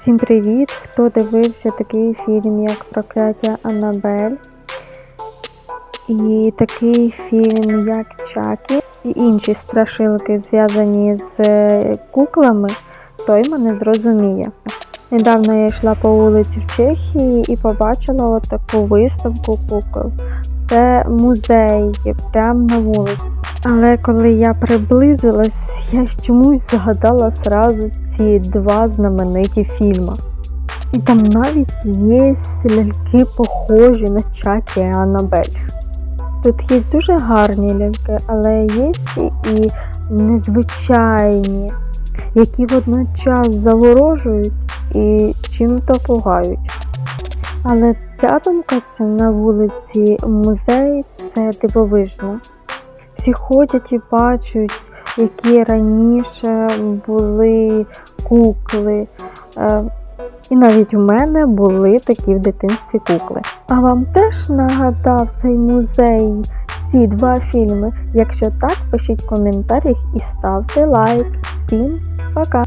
Всім привіт! Хто дивився такий фільм, як Прокляття Аннабель, і такий фільм, як Чакі, і інші страшилки, зв'язані з е, куклами, той мене зрозуміє. Недавно я йшла по вулиці в Чехії і побачила таку виставку кукол. Це музей, прямо на вулиці. Але коли я приблизилась, я чомусь згадала сразу ці два знамениті фільми. І там навіть є ляльки похожі на Чакі і Аннабель. Тут є дуже гарні ляльки, але є і незвичайні, які водночас заворожують і чим-то пугають. Але ця думка це на вулиці музей це дивовижно. Всі ходять і бачать, які раніше були кукли. Е, І навіть у мене були такі в дитинстві кукли. А вам теж нагадав цей музей ці два фільми? Якщо так, пишіть в коментарях і ставте лайк. Всім пока!